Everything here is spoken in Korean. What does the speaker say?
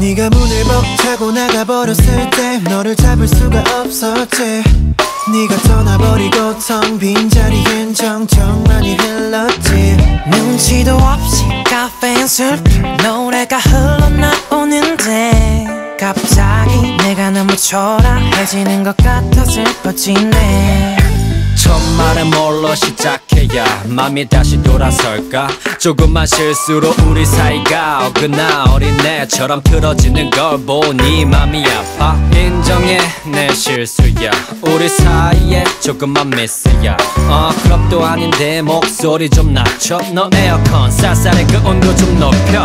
문을 벅차고 나가버렸을 때 너를 잡을 수가 없었지. 네가 떠나버리고 텅 빈 자리엔 정적만이 흘렀지. 눈치도 없이 카페인 슬픈 노래가 흘러나오는데 갑자기 내가 너무 초라해지는 것 같아 슬퍼지네. 첫 말은 뭘로 시작해야 맘이 다시 돌아설까? 조금만 실수로 우리 사이가 어긋나 어린애처럼 틀어지는 걸 보니 맘이 아파. 인정해 내 실수야. 우리 사이에 조금만 미스야. 어 클럽도 아닌데 목소리 좀 낮춰. 너 에어컨 쌀쌀해 그 온도 좀 높여